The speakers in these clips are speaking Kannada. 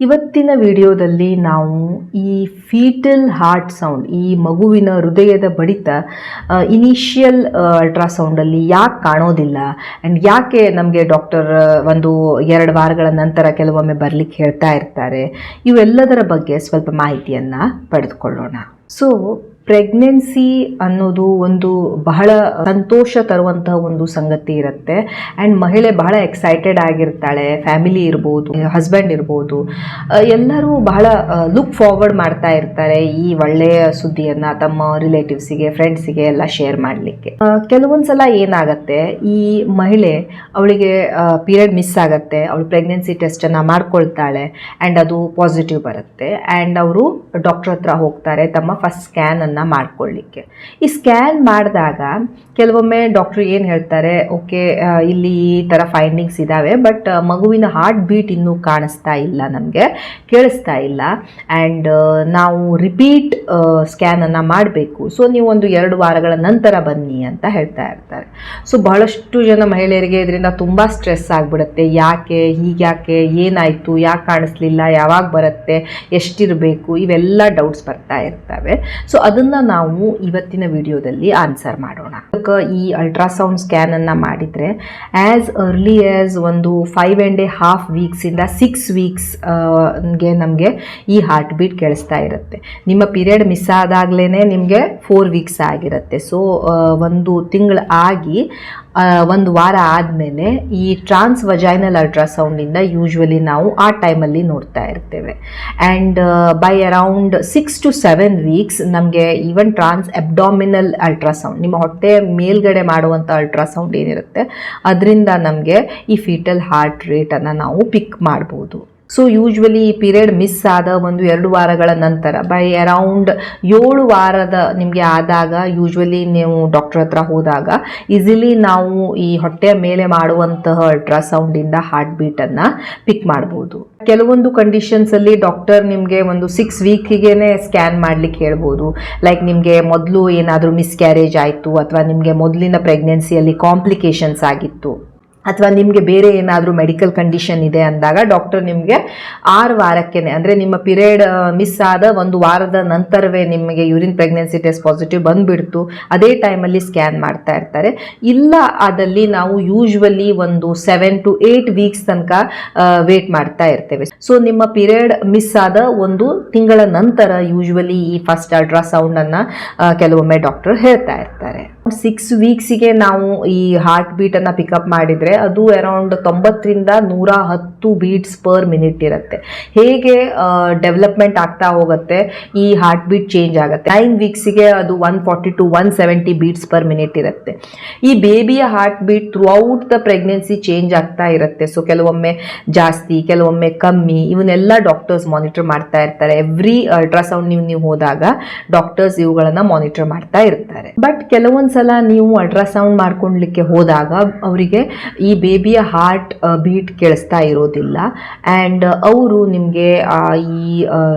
ಇವತ್ತಿನ ವಿಡಿಯೋದಲ್ಲಿ ನಾವು ಈ ಫೀಟಲ್ ಹಾರ್ಟ್ ಸೌಂಡ್ ಈ ಮಗುವಿನ ಹೃದಯದ ಬಡಿತ ಇನಿಷಿಯಲ್ ಅಲ್ಟ್ರಾಸೌಂಡಲ್ಲಿ ಯಾಕೆ ಕಾಣೋದಿಲ್ಲ? ಆ್ಯಂಡ್ ಯಾಕೆ ನಮಗೆ ಡಾಕ್ಟರ್ ಒಂದು ಎರಡು ವಾರಗಳ ನಂತರ ಕೆಲವೊಮ್ಮೆ ಬರಲಿಕ್ಕೆ ಹೇಳ್ತಾ ಇರ್ತಾರೆ? ಇವೆಲ್ಲದರ ಬಗ್ಗೆ ಸ್ವಲ್ಪ ಮಾಹಿತಿಯನ್ನು ಪಡೆದುಕೊಳ್ಳೋಣ. ಸೊ ಪ್ರೆಗ್ನೆನ್ಸಿ ಅನ್ನೋದು ಒಂದು ಬಹಳ ಸಂತೋಷ ತರುವಂತಹ ಒಂದು ಸಂಗತಿ ಇರುತ್ತೆ. ಆ್ಯಂಡ್ ಮಹಿಳೆ ಬಹಳ ಎಕ್ಸೈಟೆಡ್ ಆಗಿರ್ತಾಳೆ ಫ್ಯಾಮಿಲಿ ಇರ್ಬೋದು ಹಸ್ಬೆಂಡ್ ಇರ್ಬೋದು. ಎಲ್ಲರೂ ಬಹಳ ಲುಕ್ ಫಾರ್ವರ್ಡ್ ಮಾಡ್ತಾ ಇರ್ತಾರೆ ಈ ಒಳ್ಳೆಯ ಸುದ್ದಿಯನ್ನು ತಮ್ಮ ರಿಲೇಟಿವ್ಸಿಗೆ ಫ್ರೆಂಡ್ಸಿಗೆ ಎಲ್ಲ ಶೇರ್ ಮಾಡಲಿಕ್ಕೆ. ಕೆಲವೊಂದು ಸಲ ಏನಾಗತ್ತೆ, ಈ ಮಹಿಳೆ ಅವಳಿಗೆ ಪೀರಿಯಡ್ ಮಿಸ್ ಆಗುತ್ತೆ, ಅವಳು ಪ್ರೆಗ್ನೆನ್ಸಿ ಟೆಸ್ಟನ್ನು ಮಾಡ್ಕೊಳ್ತಾಳೆ ಆ್ಯಂಡ್ ಅದು ಪಾಸಿಟಿವ್ ಬರುತ್ತೆ. ಆ್ಯಂಡ್ ಅವರು ಡಾಕ್ಟರ್ ಹತ್ರ ಹೋಗ್ತಾರೆ, ತಮ್ಮ ಫಸ್ಟ್ ಸ್ಕ್ಯಾನನ್ನು ಮಾಡ್ಕೊಳ್ಳಿಕ್ಕೆ ಈ ಸ್ಕ್ಯಾನ್ ಮಾಡಿದಾಗ ಕೆಲವೊಮ್ಮೆ ಡಾಕ್ಟ್ರು ಏನು ಹೇಳ್ತಾರೆ, ಓಕೆ ಇಲ್ಲಿ ಈ ಥರ ಫೈಂಡಿಂಗ್ಸ್ ಇದ್ದಾವೆ ಬಟ್ ಮಗುವಿನ ಹಾರ್ಟ್ ಬೀಟ್ ಇನ್ನೂ ಕಾಣಿಸ್ತಾ ಇಲ್ಲ ನಮಗೆ, ಕೇಳಿಸ್ತಾ ಇಲ್ಲ. ಆ್ಯಂಡ್ ನಾವು ರಿಪೀಟ್ ಸ್ಕ್ಯಾನನ್ನು ಮಾಡಬೇಕು. ಸೊ ನೀವು ಒಂದು ಎರಡು ವಾರಗಳ ನಂತರ ಬನ್ನಿ ಅಂತ ಹೇಳ್ತಾ ಇರ್ತಾರೆ. ಸೊ ಬಹಳಷ್ಟು ಜನ ಮಹಿಳೆಯರಿಗೆ ಇದರಿಂದ ತುಂಬ ಸ್ಟ್ರೆಸ್ ಆಗಿಬಿಡುತ್ತೆ. ಯಾಕೆ, ಹೀಗ್ಯಾಕೆ, ಏನಾಯಿತು, ಯಾಕೆ ಕಾಣಿಸ್ಲಿಲ್ಲ, ಯಾವಾಗ ಬರುತ್ತೆ, ಎಷ್ಟಿರಬೇಕು, ಇವೆಲ್ಲ ಡೌಟ್ಸ್ ಬರ್ತಾ ಇರ್ತವೆ. ಸೊ ಅದನ್ನು ನಾವು ಇವತ್ತಿನ ವಿಡಿಯೋದಲ್ಲಿ ಆನ್ಸರ್ ಮಾಡೋಣ. ಅದಕ್ಕೆ ಈ ಅಲ್ಟ್ರಾಸೌಂಡ್ ಸ್ಕ್ಯಾನನ್ನು ಮಾಡಿದರೆ ಆ್ಯಸ್ ಅರ್ಲಿ ಆ್ಯಸ್ ಒಂದು ಫೈವ್ ಆ್ಯಂಡ್ ಎ ಹಾಫ್ ವೀಕ್ಸಿಂದ ಸಿಕ್ಸ್ ವೀಕ್ಸ್ಗೆ ನಮಗೆ ಈ ಹಾರ್ಟ್ ಬೀಟ್ ಕೇಳಿಸ್ತಾ ಇರುತ್ತೆ. ನಿಮ್ಮ ಪೀರಿಯಡ್ ಮಿಸ್ ಆದಾಗಲೇ ನಿಮಗೆ ಫೋರ್ ವೀಕ್ಸ್ ಆಗಿರುತ್ತೆ. ಸೊ ಒಂದು ತಿಂಗಳು ಆಗಿ ಒಂದು ವಾರ ಆದಮೇಲೆ ಈ ಟ್ರಾನ್ಸ್ ವಜೈನಲ್ ಅಲ್ಟ್ರಾಸೌಂಡಿಂದ ಯೂಶ್ವಲಿ ನಾವು ಆ ಟೈಮಲ್ಲಿ ನೋಡ್ತಾ ಇರ್ತೇವೆ. And by around six to seven weeks ನಮಗೆ ಈವನ್ ಟ್ರಾನ್ಸ್ ಅಬ್ಡಾಮಿನಲ್ ಅಲ್ಟ್ರಾಸೌಂಡ್ ನಿಮ್ಮ ಹೊಟ್ಟೆ ಮೇಲ್ಗಡೆ ಮಾಡುವಂಥ ಅಲ್ಟ್ರಾಸೌಂಡ್ ಏನಿರುತ್ತೆ, ಅದರಿಂದ ನಮಗೆ ಈ ಫೀಟಲ್ ಹಾರ್ಟ್ ರೇಟನ್ನು ನಾವು ಪಿಕ್ ಮಾಡ್ಬೋದು. ಸೊ ಯೂಶ್ವಲಿ ಈ ಪೀರಿಯಡ್ ಮಿಸ್ ಆದ ಒಂದು ಎರಡು ವಾರಗಳ ನಂತರ ಬೈ ಅರೌಂಡ್ ಏಳು ವಾರದ ನಿಮಗೆ ಆದಾಗ ಯೂಶ್ವಲಿ ನೀವು ಡಾಕ್ಟರ್ ಹತ್ರ ಹೋದಾಗ ಈಸಿಲಿ ನಾವು ಈ ಹೊಟ್ಟೆಯ ಮೇಲೆ ಮಾಡುವಂತಹ ಅಲ್ಟ್ರಾಸೌಂಡಿಂದ ಹಾರ್ಟ್ ಬೀಟನ್ನು ಪಿಕ್ ಮಾಡ್ಬೋದು. ಕೆಲವೊಂದು ಕಂಡೀಷನ್ಸಲ್ಲಿ ಡಾಕ್ಟರ್ ನಿಮಗೆ ಒಂದು ಸಿಕ್ಸ್ ವೀಕಿಗೆ ಸ್ಕ್ಯಾನ್ ಮಾಡಲಿಕ್ಕೆ ಹೇಳ್ಬೋದು. ಲೈಕ್ ನಿಮಗೆ ಮೊದಲು ಏನಾದರೂ ಮಿಸ್ಕ್ಯಾರೇಜ್ ಆಯಿತು, ಅಥವಾ ನಿಮಗೆ ಮೊದಲಿನ ಪ್ರೆಗ್ನೆನ್ಸಿಯಲ್ಲಿ ಕಾಂಪ್ಲಿಕೇಶನ್ಸ್ ಆಗಿತ್ತು. ಅಥವಾ ನಿಮಗೆ ಬೇರೆ ಏನಾದರೂ ಮೆಡಿಕಲ್ ಕಂಡೀಷನ್ ಇದೆ ಅಂದಾಗ ಡಾಕ್ಟರ್ ನಿಮಗೆ ಆರು ವಾರಕ್ಕೆ ಅಂದರೆ ನಿಮ್ಮ ಪಿರಿಯಡ್ ಮಿಸ್ ಆದ ಒಂದು ವಾರದ ನಂತರವೇ ನಿಮಗೆ ಯೂರಿನ್ ಪ್ರೆಗ್ನೆನ್ಸಿ ಟೆಸ್ಟ್ ಪಾಸಿಟಿವ್ ಬಂದುಬಿಡ್ತು. ಅದೇ ಟೈಮಲ್ಲಿ ಸ್ಕ್ಯಾನ್ ಮಾಡ್ತಾ ಇರ್ತಾರೆ. ಇಲ್ಲ ಅದಲ್ಲಿ ನಾವು ಯೂಶ್ವಲಿ ಒಂದು ಸೆವೆನ್ ಟು ಏಯ್ಟ್ ವೀಕ್ಸ್ ತನಕ ವೇಟ್ ಮಾಡ್ತಾ ಇರ್ತೇವೆ. ಸೊ ನಿಮ್ಮ ಪಿರಿಯಡ್ ಮಿಸ್ ಆದ ಒಂದು ತಿಂಗಳ ನಂತರ ಯೂಶ್ವಲಿ ಈ ಫಸ್ಟ್ ಅಲ್ಟ್ರಾಸೌಂಡನ್ನು ಕೆಲವೊಮ್ಮೆ ಡಾಕ್ಟರ್ ಹೇಳ್ತಾ ಇರ್ತಾರೆ. ಸಿಕ್ಸ್ ವೀಕ್ಸಿಗೆ ನಾವು ಈ ಹಾರ್ಟ್ ಬೀಟನ್ನು ಪಿಕಪ್ ಮಾಡಿದ್ರೆ ಅದು ಅರೌಂಡ್ ತೊಂಬತ್ತರಿಂದ ನೂರ ಹತ್ತು ಬೀಟ್ಸ್ ಪರ್ ಮಿನಿಟ್ ಇರುತ್ತೆ. ಹೇಗೆ ಡೆವಲಪ್ಮೆಂಟ್ ಆಗ್ತಾ ಹೋಗುತ್ತೆ, ಈ ಹಾರ್ಟ್ ಬೀಟ್ ಚೇಂಜ್ ಆಗುತ್ತೆ ನೈನ್ ವೀಕ್ಸಿಗೆ ಅದು one forty to one seventy beats per minute ಇರುತ್ತೆ. ಈ ಬೇಬಿಯ heartbeat throughout the pregnancy change ಆಗ್ತಾ ಇರುತ್ತೆ. ಸೊ ಕೆಲವೊಮ್ಮೆ ಜಾಸ್ತಿ, ಕೆಲವೊಮ್ಮೆ ಕಮ್ಮಿ, ಇವನ್ನೆಲ್ಲ ಡಾಕ್ಟರ್ಸ್ ಮಾನಿಟರ್ ಮಾಡ್ತಾ ಇರ್ತಾರೆ. ಎವ್ರಿ ಅಲ್ಟ್ರಾಸೌಂಡ್ ನೀವು ನೀವು ಹೋದಾಗ ಡಾಕ್ಟರ್ಸ್ ಇವುಗಳನ್ನ ಮಾನಿಟರ್ ಮಾಡ್ತಾ ಇರ್ತಾರೆ. ಬಟ್ ಕೆಲವೊಂದ್ಸಲ ನೀವು ಅಲ್ಟ್ರಾಸೌಂಡ್ ಮಾಡ್ಕೊಳ್ಲಿಕ್ಕೆ ಹೋದಾಗ ಅವರಿಗೆ ಈ ಬೇಬಿಯ ಹಾರ್ಟ್ ಬೀಟ್ ಕೇಳಿಸ್ತಾ ಇರೋದಿಲ್ಲ. ಆ್ಯಂಡ್ ಅವರು ನಿಮಗೆ ಈ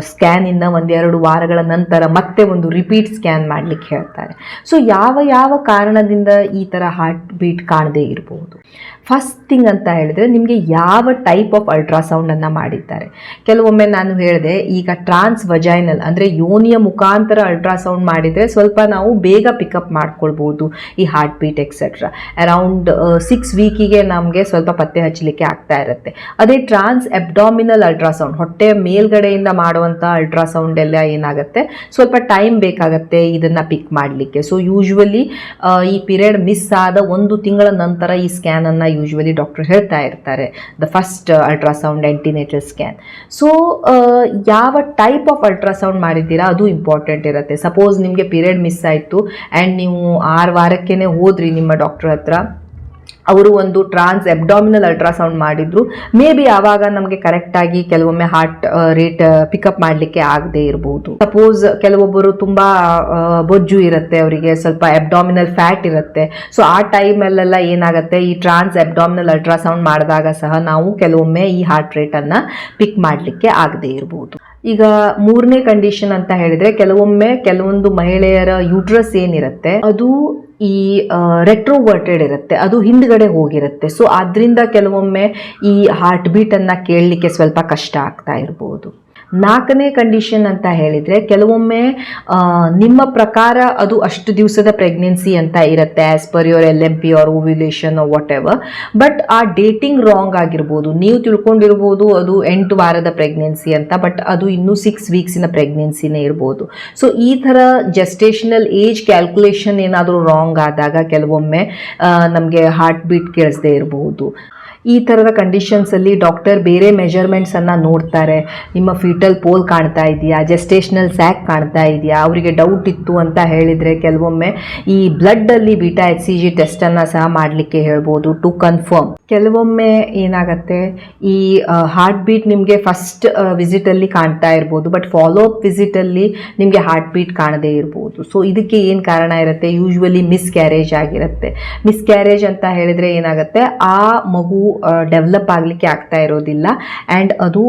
ಸ್ಕ್ಯಾನಿಂದ ಒಂದೆರಡು ವಾರಗಳ ನಂತರ ಮತ್ತೆ ಒಂದು ರಿಪೀಟ್ ಸ್ಕ್ಯಾನ್ ಮಾಡ್ಲಿಕ್ಕೆ ಹೇಳ್ತಾರೆ. ಸೊ ಯಾವ ಯಾವ ಕಾರಣದಿಂದ ಈ ಥರ ಹಾರ್ಟ್ ಬೀಟ್ ಕಾಣದೇ ಇರಬಹುದು ಫಸ್ಟ್ ಥಿಂಗ್ ಅಂತ ಹೇಳಿದರೆ ನಿಮಗೆ ಯಾವ ಟೈಪ್ ಆಫ್ ಅಲ್ಟ್ರಾಸೌಂಡನ್ನು ಮಾಡಿದ್ದಾರೆ. ಕೆಲವೊಮ್ಮೆ ನಾನು ಹೇಳಿದೆ, ಈಗ ಟ್ರಾನ್ಸ್ ವಜೈನಲ್ ಅಂದರೆ ಯೋನಿಯ ಮುಖಾಂತರ ಅಲ್ಟ್ರಾಸೌಂಡ್ ಮಾಡಿದರೆ ಸ್ವಲ್ಪ ನಾವು ಬೇಗ ಪಿಕಪ್ ಮಾಡ್ಕೊಳ್ಬೋದು, ಈ heart beat etcetera around six ವೀಕಿಗೆ ನಮಗೆ ಸ್ವಲ್ಪ ಪತ್ತೆ ಹಚ್ಚಲಿಕ್ಕೆ ಆಗ್ತಾ ಇರುತ್ತೆ. ಅದೇ ಟ್ರಾನ್ಸ್ ಅಬ್ಡಾಮಿನಲ್ ಅಲ್ಟ್ರಾಸೌಂಡ್ ಹೊಟ್ಟೆ ಮೇಲ್ಗಡೆಯಿಂದ ಮಾಡುವಂಥ ಅಲ್ಟ್ರಾಸೌಂಡ್ ಎಲ್ಲ ಏನಾಗುತ್ತೆ? ಸ್ವಲ್ಪ ಟೈಮ್ ಬೇಕಾಗತ್ತೆ ಇದನ್ನು ಪಿಕ್ ಮಾಡಲಿಕ್ಕೆ. ಸೊ ಯೂಶ್ವಲಿ ಈ ಪಿರಿಯಡ್ ಮಿಸ್ ಆದ ಒಂದು ತಿಂಗಳ ನಂತರ ಈ ಸ್ಕ್ಯಾನನ್ನು ಯೂಶ್ವಲಿ ಡಾಕ್ಟರ್ ಹೇಳ್ತಾ ಇರ್ತಾರೆ the first ultrasound antenatal scan so ಯಾವ ಟೈಪ್ ಆಫ್ ಅಲ್ಟ್ರಾಸೌಂಡ್ ಮಾಡಿದ್ದೀರಾ, ಅದು ಇಂಪಾರ್ಟೆಂಟ್ ಇರುತ್ತೆ. ಸಪೋಸ್ ನಿಮಗೆ ಪೀರಿಯಡ್ ಮಿಸ್ ಆಯಿತು ಆ್ಯಂಡ್ ನೀವು ಆರು ವಾರಕ್ಕೇ ಹೋದ್ರಿ ನಿಮ್ಮ ಡಾಕ್ಟರ್ ಹತ್ರ. ಅವರು ಒಂದು ಟ್ರಾನ್ಸ್ ಎಬ್ಡಾಮಿನಲ್ ಅಲ್ಟ್ರಾಸೌಂಡ್ ಮಾಡಿದ್ರು. ಮೇ ಬಿ ಆವಾಗ ನಮಗೆ ಕರೆಕ್ಟಾಗಿ ಕೆಲವೊಮ್ಮೆ ಹಾರ್ಟ್ ರೇಟ್ ಪಿಕಪ್ ಮಾಡಲಿಕ್ಕೆ ಆಗದೆ ಇರಬಹುದು ಸಪೋಸ್ ಕೆಲವೊಬ್ಬರು ತುಂಬಾ ಬೊಜ್ಜು ಇರುತ್ತೆ, ಅವರಿಗೆ ಸ್ವಲ್ಪ ಎಬ್ಡಾಮಿನಲ್ ಫ್ಯಾಟ್ ಇರುತ್ತೆ. ಸೊ ಆ ಟೈಮಲ್ಲೆಲ್ಲ ಏನಾಗುತ್ತೆ? ಈ ಟ್ರಾನ್ಸ್ ಎಬ್ಡಾಮಿನಲ್ ಅಲ್ಟ್ರಾಸೌಂಡ್ ಮಾಡಿದಾಗ ಸಹ ನಾವು ಕೆಲವೊಮ್ಮೆ ಈ ಹಾರ್ಟ್ ರೇಟನ್ನು ಪಿಕ್ ಮಾಡಲಿಕ್ಕೆ ಆಗದೆ ಇರಬಹುದು ಈಗ ಮೂರನೇ ಕಂಡೀಷನ್ ಅಂತ ಹೇಳಿದ್ರೆ ಕೆಲವೊಮ್ಮೆ ಕೆಲವೊಂದು ಮಹಿಳೆಯರ ಯೂಟ್ರಸ್ ಏನಿರುತ್ತೆ, ಅದು ಈ ರೆಟ್ರೋವರ್ಟೆಡ್ ಇರುತ್ತೆ, ಅದು ಹಿಂದ್ಗಡೆ ಹೋಗಿರುತ್ತೆ. ಸೊ ಆದ್ರಿಂದ ಕೆಲವೊಮ್ಮೆ ಈ ಹಾರ್ಟ್ ಬೀಟನ್ನು ಕೇಳಲಿಕ್ಕೆ ಸ್ವಲ್ಪ ಕಷ್ಟ ಆಗ್ತಾ ಇರ್ಬೋದು. ನಾಲ್ಕನೇ ಕಂಡೀಷನ್ ಅಂತ ಹೇಳಿದರೆ ಕೆಲವೊಮ್ಮೆ ನಿಮ್ಮ ಪ್ರಕಾರ ಅದು ಅಷ್ಟು ದಿವಸದ ಪ್ರೆಗ್ನೆನ್ಸಿ ಅಂತ ಇರುತ್ತೆ as per your L M P or ovulation whatever but ಆ ಡೇಟಿಂಗ್ ರಾಂಗ್ ಆಗಿರ್ಬೋದು. ನೀವು ತಿಳ್ಕೊಂಡಿರ್ಬೋದು ಅದು ಎಂಟು ವಾರದ ಪ್ರೆಗ್ನೆನ್ಸಿ ಅಂತ ಬಟ್ ಅದು ಇನ್ನೂ ಸಿಕ್ಸ್ ವೀಕ್ಸಿನ ಪ್ರೆಗ್ನೆನ್ಸಿನೇ ಇರ್ಬೋದು. ಸೊ ಈ ಥರ ಜಸ್ಟೇಷನಲ್ ಏಜ್ ಕ್ಯಾಲ್ಕುಲೇಷನ್ ಏನಾದರೂ ರಾಂಗ್ ಆದಾಗ ಕೆಲವೊಮ್ಮೆ ನಮಗೆ ಹಾರ್ಟ್ ಬೀಟ್ ಕೇಳಿಸದೇ ಇರಬಹುದು ಈ ಥರದ ಕಂಡೀಷನ್ಸಲ್ಲಿ ಡಾಕ್ಟರ್ ಬೇರೆ ಮೆಜರ್ಮೆಂಟ್ಸನ್ನು ನೋಡ್ತಾರೆ. ನಿಮ್ಮ ಫೀಟಲ್ ಪೋಲ್ ಕಾಣ್ತಾ ಇದೆಯಾ? ಜೆಸ್ಟೇಷನಲ್ ಸ್ಯಾಕ್ ಕಾಣ್ತಾ ಇದೆಯಾ? ಅವರಿಗೆ ಡೌಟ್ ಇತ್ತು ಅಂತ ಹೇಳಿದರೆ ಕೆಲವೊಮ್ಮೆ ಈ ಬ್ಲಡ್ಡಲ್ಲಿ ಬೀಟಾ ಎಚ್ ಸಿ ಜಿ ಟೆಸ್ಟನ್ನು ಸಹ ಮಾಡಲಿಕ್ಕೆ ಹೇಳ್ಬೋದು ಟು ಕನ್ಫರ್ಮ್ ಕೆಲವೊಮ್ಮೆ ಏನಾಗುತ್ತೆ? ಈ ಹಾರ್ಟ್ ಬೀಟ್ ನಿಮಗೆ ಫಸ್ಟ್ ವಿಸಿಟಲ್ಲಿ ಕಾಣ್ತಾ ಇರ್ಬೋದು ಬಟ್ ಫಾಲೋ ಅಪ್ ವಿಸಿಟಲ್ಲಿ ನಿಮಗೆ ಹಾರ್ಟ್ ಬೀಟ್ ಕಾಣದೇ ಇರ್ಬೋದು. ಸೊ ಇದಕ್ಕೆ ಏನು ಕಾರಣ ಇರುತ್ತೆ? ಯೂಶ್ವಲಿ ಮಿಸ್ ಕ್ಯಾರೇಜ್ ಆಗಿರುತ್ತೆ. ಮಿಸ್ ಕ್ಯಾರೇಜ್ ಅಂತ ಹೇಳಿದರೆ ಏನಾಗುತ್ತೆ? ಆ ಮಗು ಡೆವಲಪ್ ಆಗಲಿಕ್ಕೆ ಆಗ್ತಾ ಇರೋದಿಲ್ಲ. ಆ್ಯಂಡ್ ಅದು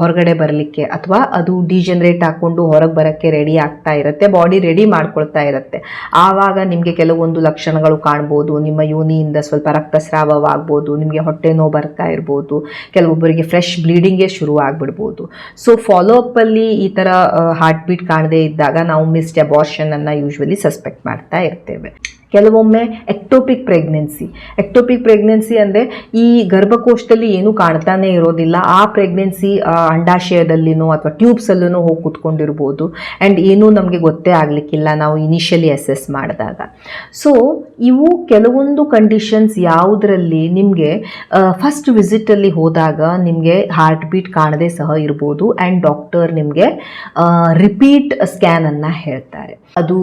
ಹೊರಗಡೆ ಬರಲಿಕ್ಕೆ ಅಥವಾ ಅದು ಡಿಜನರೇಟ್ ಹಾಕ್ಕೊಂಡು ಹೊರಗೆ ಬರೋಕ್ಕೆ ರೆಡಿ ಆಗ್ತಾ ಇರುತ್ತೆ ಬಾಡಿ ರೆಡಿ ಮಾಡ್ಕೊಳ್ತಾ ಇರುತ್ತೆ. ಆವಾಗ ನಿಮಗೆ ಕೆಲವೊಂದು ಲಕ್ಷಣಗಳು ಕಾಣ್ಬೋದು, ನಿಮ್ಮ ಯೋನಿಯಿಂದ ಸ್ವಲ್ಪ ರಕ್ತಸ್ರಾವವಾಗ್ಬೋದು, ನಿಮಗೆ ಹೊಟ್ಟೆ ನೋವು ಬರ್ತಾ ಇರ್ಬೋದು, ಕೆಲವೊಬ್ಬರಿಗೆ ಫ್ರೆಶ್ ಬ್ಲೀಡಿಂಗೇ ಶುರು ಆಗಿಬಿಡ್ಬೋದು. ಸೊ ಫಾಲೋ ಅಪ್ಪಲ್ಲಿ ಈ ಥರ ಹಾರ್ಟ್ ಬೀಟ್ ಕಾಣದೇ ಇದ್ದಾಗ ನಾವು ಮಿಸ್ಡ್ ಅಬಾರ್ಷನನ್ನು ಯೂಶ್ವಲಿ ಸಸ್ಪೆಕ್ಟ್ ಮಾಡ್ತಾ ಇರ್ತೇವೆ. ಕೆಲವೊಮ್ಮೆ ಎಕ್ಟೋಪಿಕ್ ಪ್ರೆಗ್ನೆನ್ಸಿ ಎಕ್ಟೋಪಿಕ್ ಪ್ರೆಗ್ನೆನ್ಸಿ ಅಂದರೆ ಈ ಗರ್ಭಕೋಶದಲ್ಲಿ ಏನೂ ಕಾಣ್ತಾನೆ ಇರೋದಿಲ್ಲ. ಆ ಪ್ರೆಗ್ನೆನ್ಸಿ ಅಂಡಾಶಯದಲ್ಲಿನೋ ಅಥವಾ ಟ್ಯೂಬ್ಸಲ್ಲೂ ಹೋಗಿ ಕೂತ್ಕೊಂಡಿರ್ಬೋದು. ಆ್ಯಂಡ್ ಏನೂ ನಮಗೆ ಗೊತ್ತೇ ಆಗಲಿಕ್ಕಿಲ್ಲ ನಾವು ಇನಿಷಿಯಲಿ ಅಸೆಸ್ ಮಾಡಿದಾಗ. ಸೊ ಇವು ಕೆಲವೊಂದು ಕಂಡೀಷನ್ಸ್ ಯಾವುದರಲ್ಲಿ ನಿಮಗೆ ಫಸ್ಟ್ ವಿಸಿಟಲ್ಲಿ ಹೋದಾಗ ನಿಮಗೆ ಹಾರ್ಟ್ ಬೀಟ್ ಕಾಣದೇ ಸಹ ಇರ್ಬೋದು. ಆ್ಯಂಡ್ ಡಾಕ್ಟರ್ ನಿಮಗೆ ರಿಪೀಟ್ ಸ್ಕ್ಯಾನನ್ನು ಹೇಳ್ತಾರೆ. ಅದು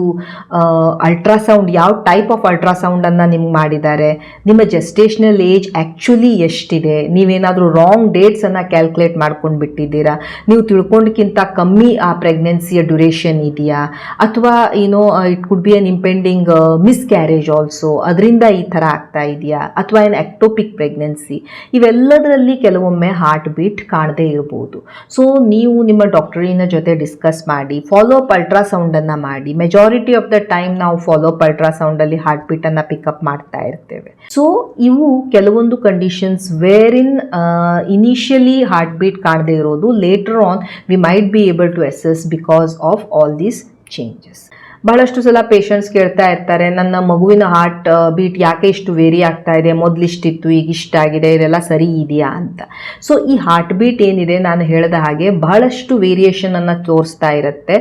ಅಲ್ಟ್ರಾಸೌಂಡ್ ಯಾವ ಟೈಪ್ ಆಫ್ ಅಲ್ಟ್ರಾಸೌಂಡನ್ನು ನಿಮ್ಗೆ ಮಾಡಿದ್ದಾರೆ. ನಿಮ್ಮ ಜೆಸ್ಟೇಷನಲ್ ಏಜ್ ಆ್ಯಕ್ಚುಲಿ ಎಷ್ಟಿದೆ? ನೀವೇನಾದರೂ ರಾಂಗ್ ಡೇಟ್ಸನ್ನು ಕ್ಯಾಲ್ಕುಲೇಟ್ ಮಾಡ್ಕೊಂಡು ಬಿಟ್ಟಿದ್ದೀರಾ? ನೀವು ತಿಳ್ಕೊಂಡಕ್ಕಿಂತ ಕಮ್ಮಿ ಆ ಪ್ರೆಗ್ನೆನ್ಸಿಯ ಡ್ಯುರೇಷನ್ ಇದೆಯಾ? ಅಥವಾ ಏನೋ it could be an impending miscarriage also ಅದರಿಂದ ಈ ಥರ ಆಗ್ತಾ ಇದೆಯಾ? ಅಥವಾ ಏನು ಆಕ್ಟೋಪಿಕ್ ಪ್ರೆಗ್ನೆನ್ಸಿ ಇವೆಲ್ಲದರಲ್ಲಿ ಕೆಲವೊಮ್ಮೆ ಹಾರ್ಟ್ ಬೀಟ್ ಕಾಣದೇ ಇರ್ಬೋದು. ಸೊ ನೀವು ನಿಮ್ಮ ಡಾಕ್ಟರಿನ ಜೊತೆ ಡಿಸ್ಕಸ್ ಮಾಡಿ ಫಾಲೋ ಅಪ್ ಅಲ್ಟ್ರಾಸೌಂಡನ್ನು ಮಾಡಿ. ಮೆಜಾರಿಟಿ ಆಫ್ ದ ಟೈಮ್ ನಾವು ಫಾಲೋ ಅಪ್ ಅಲ್ಟ್ರಾಸೌಂಡಲ್ಲಿ ಹಾರ್ಟ್ ಬೀಟನ್ನು ಪಿಕಪ್ ಮಾಡ್ತಾ ಇರ್ತೇವೆ. ಸೊ ಇವು ಕೆಲವೊಂದು conditions where in initially heartbeat ಕಾಣದೇ ಇರೋದು. Later on we might be able to assess because of all these changes ಬಹಳಷ್ಟು ಸಲ ಪೇಷಂಟ್ಸ್ ಕೇಳ್ತಾ ಇರ್ತಾರೆ, ನನ್ನ ಮಗುವಿನ ಹಾರ್ಟ್ ಬೀಟ್ ಯಾಕೆ ಇಷ್ಟು ವೇರಿ ಆಗ್ತಾ ಇದೆ ಮೊದಲಿಷ್ಟಿತ್ತು ಈಗ ಇಷ್ಟಾಗಿದೆ ಇದೆಲ್ಲ ಸರಿ ಇದೆಯಾ ಅಂತ. ಸೊ ಈ ಹಾರ್ಟ್ ಬೀಟ್ ಏನಿದೆ ನಾನು ಹೇಳಿದ ಹಾಗೆ ಬಹಳಷ್ಟು ವೇರಿಯೇಷನ್ ಅನ್ನು ತೋರಿಸ್ತಾ ಇರುತ್ತೆ.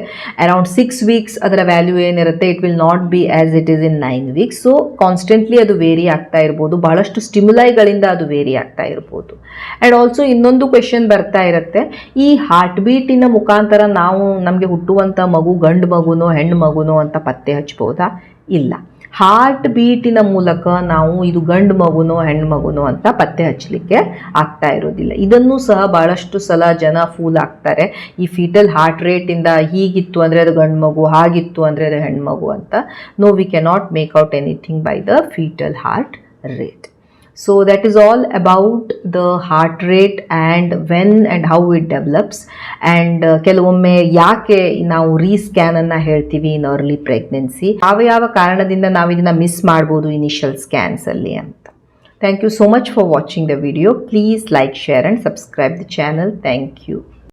ಅರೌಂಡ್ ಸಿಕ್ಸ್ ವೀಕ್ಸ್ ಅದರ ವ್ಯಾಲ್ಯೂ ಏನಿರುತ್ತೆ it will not be as it is in nine weeks so constantly ಅದು ವೇರಿ ಆಗ್ತಾ ಇರ್ಬೋದು, ಬಹಳಷ್ಟು ಸ್ಟಿಮ್ಯುಲೈಗಳಿಂದ ಅದು ವೇರಿ ಆಗ್ತಾ ಇರ್ಬೋದು. ಆ್ಯಂಡ್ ಆಲ್ಸೋ ಇನ್ನೊಂದು ಕ್ವೆಶನ್ ಬರ್ತಾ ಇರುತ್ತೆ, ಈ ಹಾರ್ಟ್ ಬೀಟಿನ ಮುಖಾಂತರ ನಾವು ನಮಗೆ ಹುಟ್ಟುವಂಥ ಮಗು, ಗಂಡು ಮಗುನೋ, ಹೆಣ್ಣು ಮಗುನೋ ಅಂತ ಪತ್ತೆ ಹಚ್ಬೋದಾ? ಇಲ್ಲ. ಹಾರ್ಟ್ ಬೀಟಿನ ಮೂಲಕ ನಾವು ಇದು ಗಂಡು ಮಗುನೋ, ಹೆಣ್ಣು ಮಗುನೋ ಅಂತ ಪತ್ತೆ ಹಚ್ಚಲಿಕ್ಕೆ ಆಗ್ತಾ ಇರೋದಿಲ್ಲ. ಇದನ್ನು ಸಹ ಭಾಳಷ್ಟು ಸಲ ಜನ ಫೂಲ್ ಆಗ್ತಾರೆ. ಈ ಫೀಟಲ್ ಹಾರ್ಟ್ ರೇಟಿಂದ ಹೀಗಿತ್ತು ಅಂದರೆ ಅದು ಗಂಡು ಮಗು, ಹಾಗಿತ್ತು ಅಂದರೆ ಅದು ಹೆಣ್ಣು ಮಗು ಅಂತ. No we cannot make out anything by the fetal heart rate So that is all about the heart rate and when and how it develops. And uh, ಕೆಲವೊಮ್ಮೆ ಯಾಕೆ ನಾವು ರೀಸ್ಕ್ಯಾನ್ ಅನ್ನ ಹೇಳ್ತೀವಿ ಇನ್ ಅರ್ಲಿ ಪ್ರೆಗ್ನೆನ್ಸಿ ಯಾವ ಯಾವ ಕಾರಣದಿಂದ ನಾವು ಇದನ್ನ ಮಿಸ್ ಮಾಡ್ಬೋದು ಇನಿಷಿಯಲ್ ಸ್ಕ್ಯಾನ್ಸ್ ಅಲ್ಲಿ ಅಂತ. Thank you so much for watching the video please like share and subscribe the channel thank you